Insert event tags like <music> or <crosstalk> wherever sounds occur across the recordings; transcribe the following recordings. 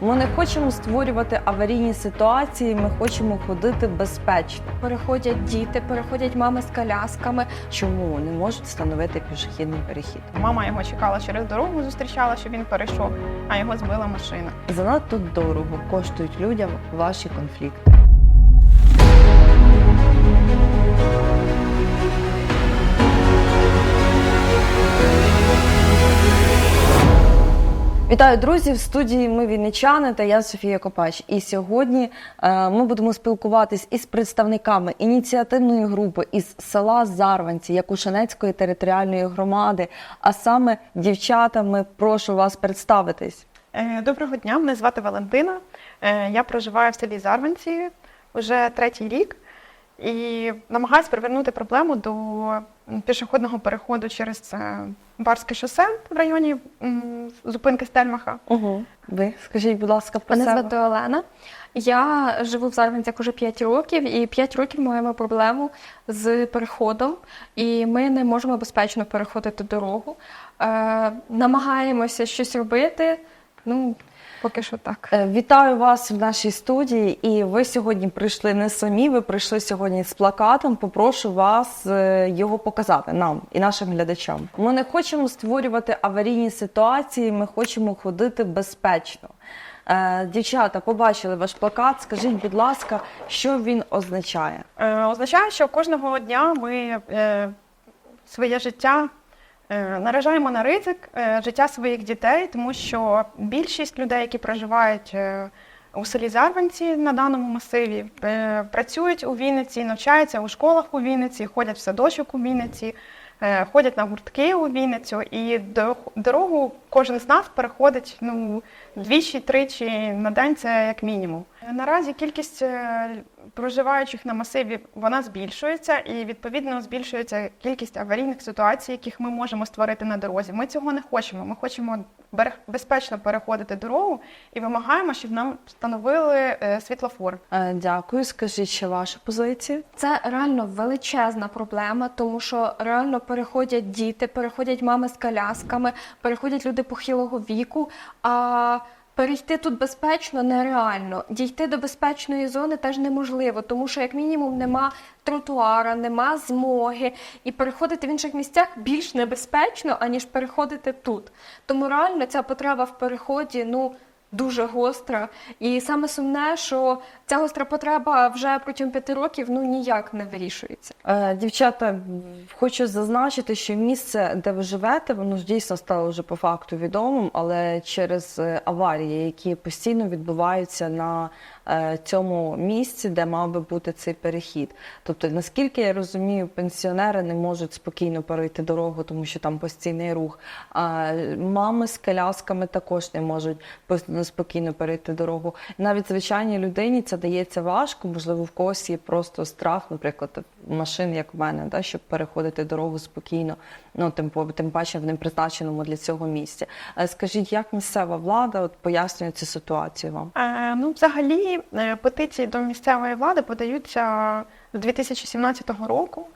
Ми не хочемо створювати аварійні ситуації, ми хочемо ходити безпечно. Переходять діти, переходять мами з колясками. Чому не можуть встановити пішохідний перехід? Мама його чекала через дорогу, зустрічала, щоб він перейшов, а його збила машина. Занадто дорого коштують людям ваші конфлікти. Вітаю, друзі! В студії ми вінничани та я Софія Копач. І сьогодні е, ми будемо спілкуватись із представниками ініціативної групи із села Зарванці Якушинецької територіальної громади, а саме дівчатами. Прошу вас представитись. Е, Доброго дня, мене звати Валентина. Е, Я проживаю в селі Зарванці вже третій рік і намагаюся привернути проблему до пішохідного переходу через Барське шосе в районі зупинки Стельмаха. Угу. Ви скажіть, будь ласка, про Мене себе. звати Олена. Я живу в Зарванцях уже 5 років, і 5 років маємо проблему з переходом, і ми не можемо безпечно переходити дорогу. Е, намагаємося щось робити. Ну, поки що так. Е, Вітаю вас в нашій студії. І ви сьогодні прийшли не самі. Ви прийшли сьогодні з плакатом. Попрошу вас е, його показати нам і нашим глядачам. Ми не хочемо створювати аварійні ситуації. Ми хочемо ходити безпечно. Е, Дівчата, побачили ваш плакат. Скажіть, будь ласка, що він означає? Означає, що кожного дня ми своє життя наражаємо на ризик е, життя своїх дітей, тому що більшість людей, які проживають е, у селі Зарванці на даному масиві, е, працюють у Вінниці, навчаються у школах у Вінниці, ходять в садочок у Вінниці. е, Ходять на гуртки у Вінницю, і дорогу кожен з нас переходить ну, двічі-тричі на день, це як мінімум. Наразі кількість е, проживаючих на масиві вона збільшується, і відповідно збільшується кількість аварійних ситуацій, яких ми можемо створити на дорозі. Ми цього не хочемо. Ми хочемо берег- безпечно переходити дорогу і вимагаємо, щоб нам встановили е, світлофор. Е, Дякую. Скажіть ще вашу позицію. Це реально величезна проблема, тому що реально переходять діти, переходять мами з колясками, переходять люди похилого віку. А перейти тут безпечно нереально. Дійти до безпечної зони теж неможливо, тому що як мінімум нема тротуара, нема змоги, і переходити в інших місцях більш небезпечно, аніж переходити тут. Тому реально ця потреба в переході, ну. Дуже гостра, і саме сумне, що ця гостра потреба вже протягом п'яти років ну ніяк не вирішується. Е, Дівчата, хочу зазначити, що місце, де ви живете, воно ж дійсно стало вже по факту відомим, але через е, аварії, які постійно відбуваються на цьому місці, де мав би бути цей перехід. Тобто, наскільки я розумію, пенсіонери не можуть спокійно перейти дорогу, тому що там постійний рух. А мами з колясками також не можуть пос- спокійно перейти дорогу. Навіть звичайній людині це дається важко. Можливо, в когось є просто страх, наприклад, машин, як в мене, да, щоб переходити дорогу спокійно. Ну тим тим паче в ним призначеному для цього місця. Е, Скажіть, як місцева влада от пояснює цю ситуацію вам? Е, ну, взагалі, е, петиції до місцевої влади подаються з 2017 року.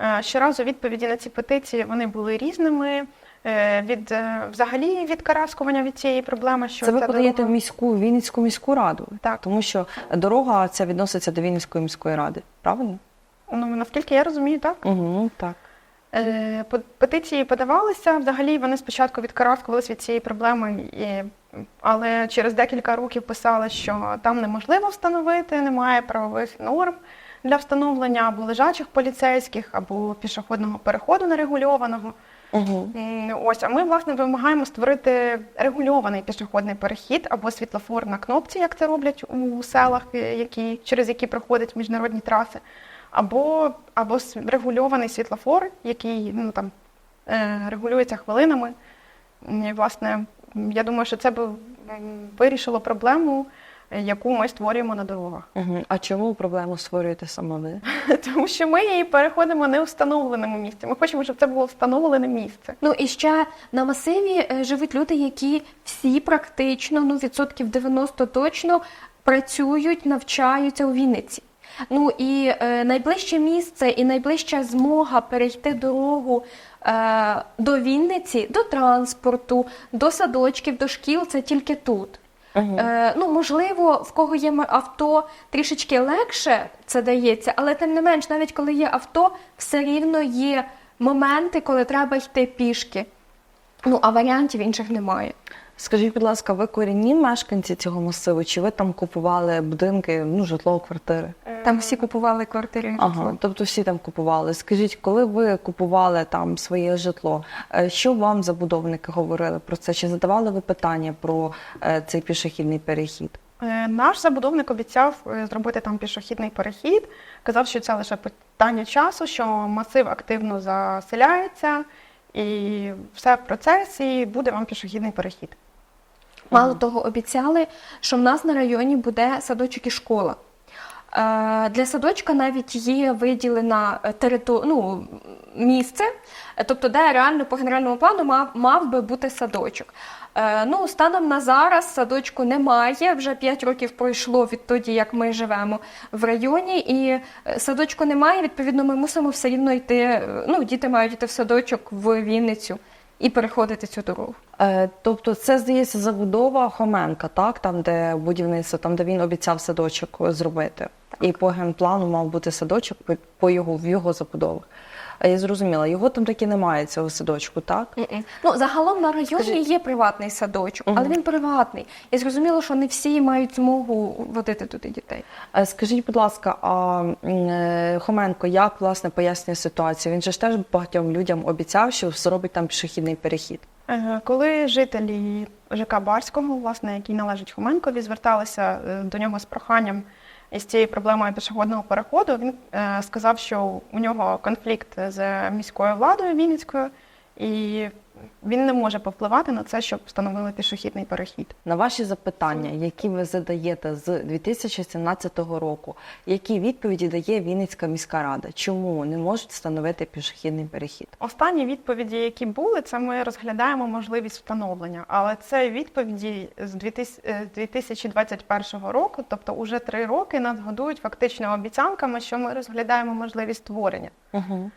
Е, Щоразу відповіді на ці петиції вони були різними. Е, Від взагалі відкараскування від цієї проблеми, що Це ви подаєте в міську Вінницьку міську раду, Так. тому що дорога ця відноситься до Вінницької міської ради, правильно? Ну наскільки я розумію, так. Угу, так. Петиції подавалися. Взагалі вони спочатку відкараскувалися від цієї проблеми, і, але через декілька років писали, що там неможливо встановити, немає правових норм для встановлення або лежачих поліцейських, або пішохідного переходу нерегульованого. Угу. Ось, а ми власне вимагаємо створити регульований пішохідний перехід або світлофор на кнопці, як це роблять у селах, е, які, через які проходять міжнародні траси, або, або регульований світлофор, який ну, там, е, регулюється хвилинами. І, власне, я думаю, що це б вирішило проблему, яку ми створюємо на дорогах. Угу. А чому проблему створюєте саме ви? <laughs> Тому що ми її переходимо не у встановленому місці. Ми хочемо, щоб це було встановлене місце. Ну і ще на масиві е, живуть люди, які всі практично, ну відсотків 90 точно працюють, навчаються у Вінниці. Ну і е, найближче місце і найближча змога перейти дорогу до Вінниці, до транспорту, до садочків, до шкіл це тільки тут. Мгм. Е, ну, можливо, в кого є авто, трішечки легше це дається, але тим не менш, навіть коли є авто, все рівно є моменти, коли треба йти пішки. Ну, а варіантів інших немає. Скажіть, будь ласка, ви корінні мешканці цього масиву, чи ви там купували будинки, ну, житло, квартири? Там всі купували квартири. Ага, тобто всі там купували. Скажіть, коли ви купували там своє житло, е, що вам забудовники говорили про це? Чи задавали ви питання про е, цей пішохідний перехід? Е, Наш забудовник обіцяв зробити там пішохідний перехід. Казав, що це лише питання часу, що масив активно заселяється, і все в процесі, і буде вам пішохідний перехід. Мало того, обіцяли, що в нас на районі буде садочок і школа. Е, Для садочка навіть є виділена териту... ну, місце, е, тобто, де реально по генеральному плану мав, мав би бути садочок. Е, Ну, станом на зараз садочку немає. Вже 5 років пройшло відтоді, як ми живемо в районі, і е, садочку немає. Відповідно, ми мусимо все рівно йти. е, Ну, діти мають йти в садочок в Вінницю і переходити цю дорогу. Е, тобто, це здається забудова Хоменка, так? Там, де будівництво, там, де він обіцяв садочок зробити. І по генплану мав бути садочок по його в його забудовах. А я зрозуміла, його там таки немає цього садочку, так? Мгм. Ну, загалом на районі Скажіть- є приватний садочок, Мгм. але він приватний. І зрозуміло, що не всі мають змогу водити туди дітей. Е, Скажіть, будь ласка, а е, Хоменко як власне пояснює ситуацію? Він же ж теж багатьом людям обіцяв, що зробить там пішохідний перехід. Коли жителі ЖК Барського, власне, який належить Хоменкові, зверталися е, до нього з проханням із цією проблемою пішохідного переходу, він е, сказав, що у нього конфлікт з міською владою Вінницькою, і він не може повпливати на це, щоб встановили пішохідний перехід. На ваші запитання, які ви задаєте з 2017 року, які відповіді дає Вінницька міська рада? Чому не можуть встановити пішохідний перехід? Останні відповіді, які були, це ми розглядаємо можливість встановлення. Але це відповіді з 2000 е, 2021 року, тобто уже три роки нас годують фактично обіцянками, що ми розглядаємо можливість створення. Угу.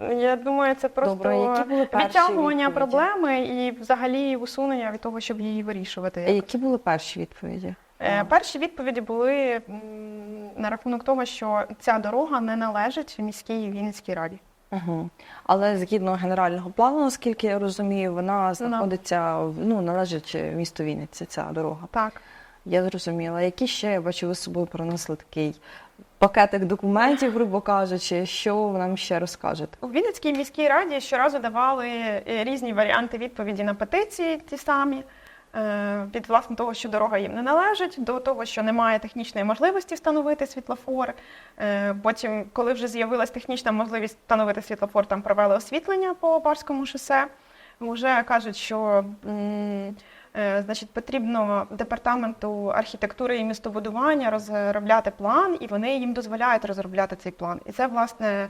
Я думаю, це просто Добре, які були перші відтягування відповіді? проблеми і взагалі усунення від того, щоб її вирішувати. Які були перші відповіді? Е, Перші відповіді були м, на рахунок того, що ця дорога не належить міській Вінницькій раді. Угу. Але згідно генерального плану, наскільки я розумію, вона знаходиться в- ну належить місту Вінниці, ця дорога. Так. Я зрозуміла. Які ще я бачу, ви з собою принесли такий пакетик документів, грубо кажучи, що ви нам ще розкажете? У Вінницькій міській раді щоразу давали е, різні варіанти відповіді на петиції, ті самі. е, Від власне того, що дорога їм не належить, до того, що немає технічної можливості встановити світлофор. Е, Потім, коли вже з'явилась технічна можливість встановити світлофор, там провели освітлення по Барському шосе. Вже кажуть, що значить, потрібно департаменту архітектури і містобудування розробляти план, і вони їм дозволяють розробляти цей план. І це, власне, Е,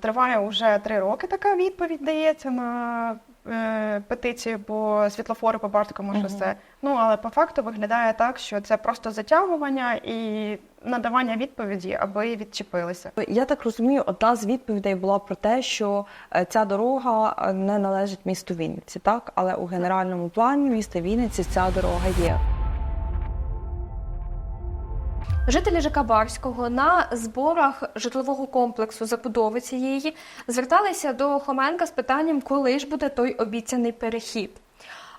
Триває вже три роки така відповідь дається на е, петицію по світлофору по Барському Мгм. шосе. Ну але по факту виглядає так, що це просто затягування і надавання відповіді, аби відчепилися. Я так розумію, одна з відповідей була про те, що е, ця дорога е, не належить місту Вінниці, так? Але у генеральному плані міста Вінниці ця дорога є. Жителі ЖК Барського на зборах житлового комплексу забудови цієї зверталися до Хоменка з питанням, коли ж буде той обіцяний перехід.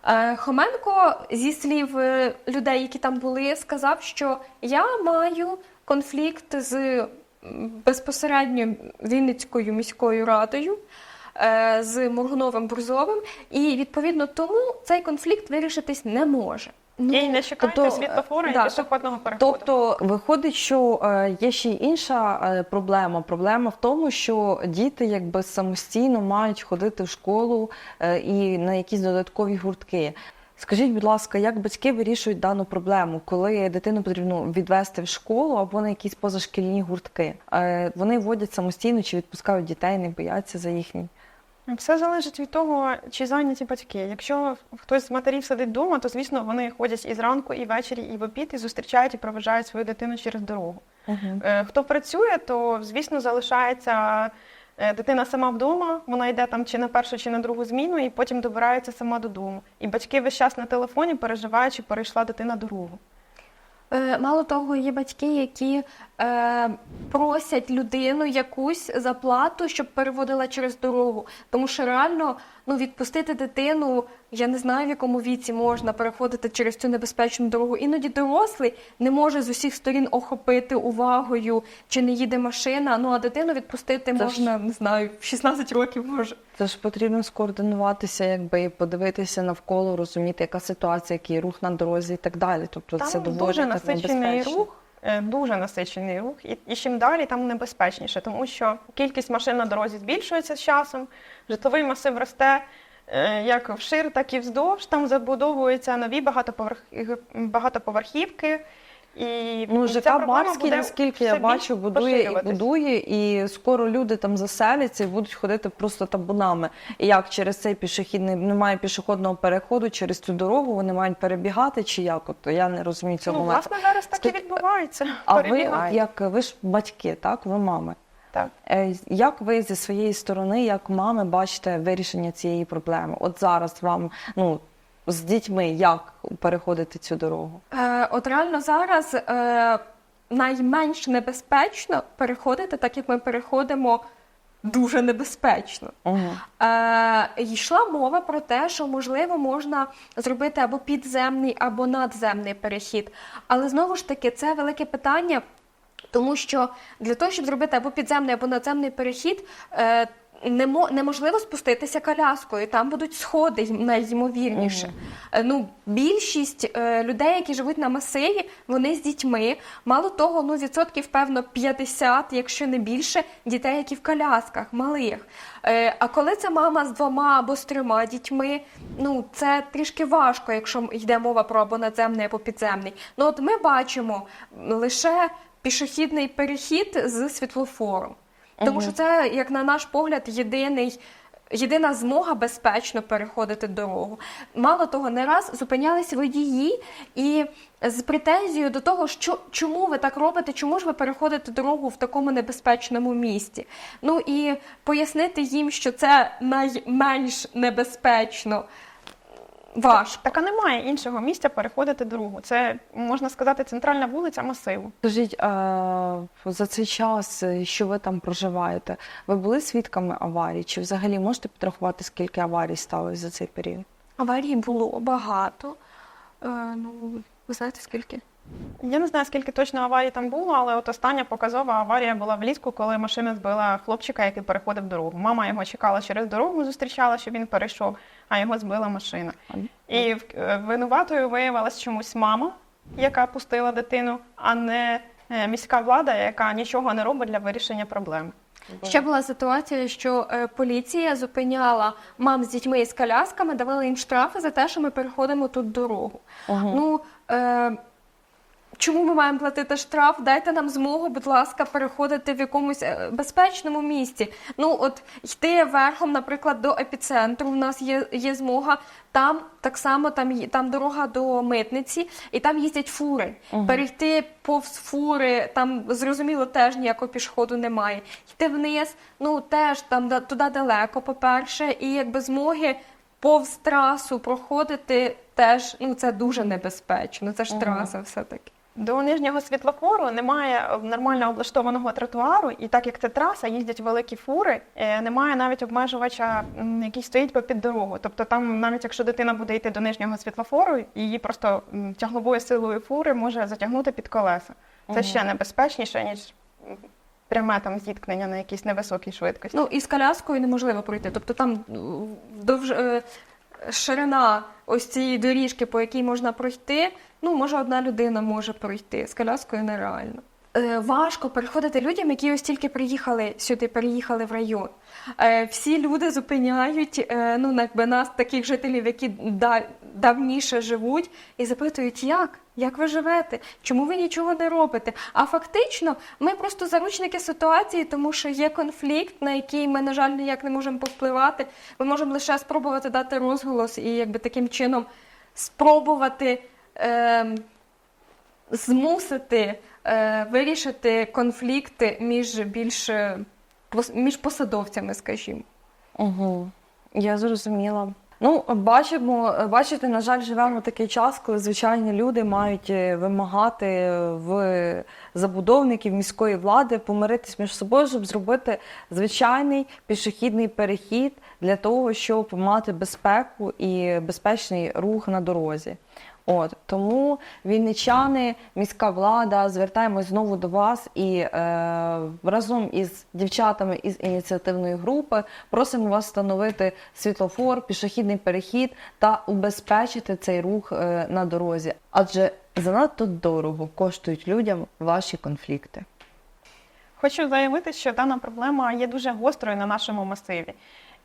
Е, Хоменко, зі слів е, людей, які там були, сказав, що я маю конфлікт з безпосередньо Вінницькою міською радою. е, З Моргуновим Бурзовим, і відповідно тому цей конфлікт вирішитись не може. Ну, і не чекайте тобто, світлофору і да, пішохідного переходу. Тобто виходить, що е, є ще й інша е, проблема. Проблема в тому, що діти якби самостійно мають ходити в школу е, і на якісь додаткові гуртки. Скажіть, будь ласка, як батьки вирішують дану проблему, коли дитину потрібно відвести в школу або на якісь позашкільні гуртки? Е, Вони водять самостійно чи відпускають дітей, не бояться за їхній. Все залежить від того, чи зайняті батьки. Якщо хтось з матерів сидить вдома, то звісно вони ходять і зранку, і ввечері, і в обід, і зустрічають і проведжають свою дитину через дорогу. Е, Хто працює, то звісно залишається е, дитина сама вдома, вона йде там чи на першу, чи на другу зміну, і потім добирається сама додому. І батьки весь час на телефоні переживають, чи перейшла дитина дорогу. Е, Мало того, є батьки, які е, просять людину якусь заплату, щоб переводила через дорогу. Тому що реально ну, відпустити дитину, я не знаю, в якому віці можна переходити через цю небезпечну дорогу. Іноді дорослий не може з усіх сторін охопити увагою, чи не їде машина. Ну а дитину відпустити Це ж- можна, не знаю, в 16 років може. Це ж потрібно скоординуватися, якби і подивитися навколо, розуміти, яка ситуація, який рух на дорозі і так далі. Тобто це доволі дуже насичений рух, дуже насичений рух, і, і чим далі, там небезпечніше, тому що кількість машин на дорозі збільшується з часом, житловий масив росте е, як вшир, так і вздовж. Там забудовуються нові багатоповерх... багатоповерхівки. І Ну, ЖК Барський, буде наскільки я бачу, будує і будує, і скоро люди там заселяться і будуть ходити просто табунами. І як через цей пішохідний немає пішохідного переходу через цю дорогу, вони мають перебігати чи як? От я не розумію цього Ну, моменту. власне, зараз так і відбувається. А ви, як ви ж батьки, так? Ви мами. Так. Е, Як ви зі своєї сторони, як мами, бачите вирішення цієї проблеми? От зараз вам ну з дітьми як переходити цю дорогу? Е, от реально зараз е, найменш небезпечно переходити, так як ми переходимо дуже небезпечно. Угу. Е, йшла мова про те, що можливо можна зробити або підземний, або надземний перехід. Але знову ж таки, це велике питання, тому що для того, щоб зробити або підземний, або надземний перехід. Е, немо- неможливо спуститися коляскою, там будуть сходи й- найймовірніше. Е, Ну, більшість е, людей, які живуть на масиві, вони з дітьми. Мало того, ну відсотків певно 50, якщо не більше, дітей, які в колясках малих. Е, а коли це мама з двома або з трьома дітьми, ну це трішки важко, якщо йде мова про або надземний, або підземний. Ну от ми бачимо лише пішохідний перехід з світлофором. Тому що це, як на наш погляд, єдиний. Єдина змога безпечно переходити дорогу. Мало того, не раз зупинялись водії і з претензією до того, що чому ви так робите, чому ж ви переходите дорогу в такому небезпечному місці. Ну і пояснити їм, що це найменш небезпечно, важко. Так а немає іншого місця переходити дорогу. Це можна сказати центральна вулиця масиву. Скажіть, а за цей час, е, що ви там проживаєте, ви були свідками аварій? Чи взагалі можете підрахувати, скільки аварій сталося за цей період? Аварій було багато. Е, ну, ви знаєте скільки? Я не знаю, скільки точно аварій там було, але от остання показова аварія була влітку, коли машина збила хлопчика, який переходив дорогу. Мама його чекала через дорогу, зустрічала, щоб він перейшов, а його збила машина. І е, винуватою виявилась чомусь мама, яка пустила дитину, а не е, міська влада, яка нічого не робить для вирішення проблеми. Ще була ситуація, що е, поліція зупиняла мам з дітьми і з колясками, давала їм штрафи за те, що ми переходимо тут дорогу. Ага. Ну, е, чому ми маємо платити штраф? Дайте нам змогу, будь ласка, переходити в якомусь е, безпечному місці. Ну, от йти верхом, наприклад, до епіцентру. У нас є, є змога. Там так само там, там дорога до митниці, і там їздять фури. Перейти повз фури, там зрозуміло теж ніякого пішоходу немає. Йти вниз, ну теж там туди далеко, по-перше, і якби змоги повз трасу проходити теж ну це дуже небезпечно. Це ж Ага. траса все-таки. До нижнього світлофору немає нормально облаштованого тротуару, і так як це траса, їздять великі фури, е, немає навіть обмежувача, який стоїть попід дорогу. Тобто там, навіть якщо дитина буде йти до нижнього світлофору, її просто тягловою силою фури може затягнути під колеса. Це Мгм. ще небезпечніше, ніж пряме там зіткнення на якійсь невисокій швидкості. Ну і з коляскою неможливо пройти. Тобто там довж е, ширина ось цієї доріжки, по якій можна пройти. Ну, може, одна людина може пройти. З коляскою нереально. Е, важко переходити людям, які ось тільки приїхали сюди, переїхали в район. Е, всі люди зупиняють е, ну, якби нас, таких жителів, які да, давніше живуть, і запитують, як? Як ви живете? Чому ви нічого не робите? А фактично, ми просто заручники ситуації, тому що є конфлікт, на який ми, на жаль, ніяк не можемо повпливати. Ми можемо лише спробувати дати розголос і якби таким чином спробувати ем, змусити е, вирішити конфлікти між більш е, між посадовцями, скажімо. Угу. Я зрозуміла. Ну, бачимо, бачите, на жаль, живемо такий час, коли звичайні люди мають е, вимагати в забудовників міської влади помиритись між собою, щоб зробити звичайний пішохідний перехід для того, щоб мати безпеку і безпечний рух на дорозі. От тому вінничани, міська влада, звертаємось знову до вас і е, разом із дівчатами із ініціативної групи просимо вас встановити світлофор, пішохідний перехід та убезпечити цей рух е, на дорозі, адже занадто дорого коштують людям ваші конфлікти. Хочу заявити, що дана проблема є дуже гострою на нашому масиві.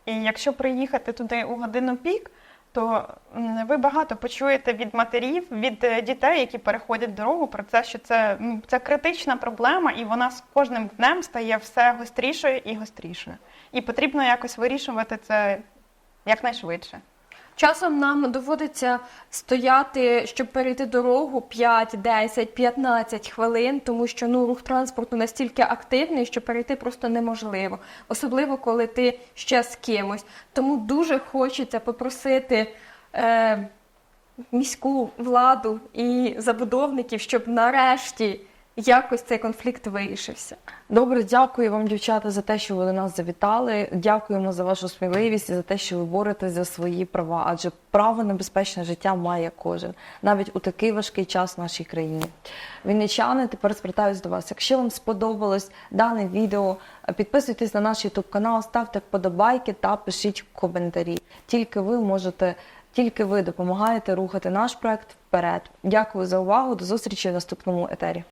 І якщо приїхати туди у годину пік, то ви багато почуєте від матерів, від е, дітей, які переходять дорогу, про це, що це, це критична проблема, і вона з кожним днем стає все гострішою і гострішою. І потрібно якось вирішувати це якнайшвидше. Часом нам доводиться стояти, щоб перейти дорогу 5, 10, 15 хвилин, тому що ну рух транспорту настільки активний, що перейти просто неможливо, особливо коли ти ще з кимось. Тому дуже хочеться попросити е, міську владу і забудовників, щоб нарешті якось цей конфлікт вирішився. Добре, дякую вам, дівчата, за те, що ви до нас завітали. Дякуємо за вашу сміливість і за те, що ви боретесь за свої права, адже право на безпечне життя має кожен, навіть у такий важкий час в нашій країні. Вінничани, тепер звертаюся до вас. Якщо вам сподобалось дане відео, підписуйтесь на наш YouTube канал, ставте вподобайки та пишіть коментарі. Тільки ви можете. Тільки ви допомагаєте рухати наш проект вперед. Дякую за увагу. До зустрічі в наступному етері.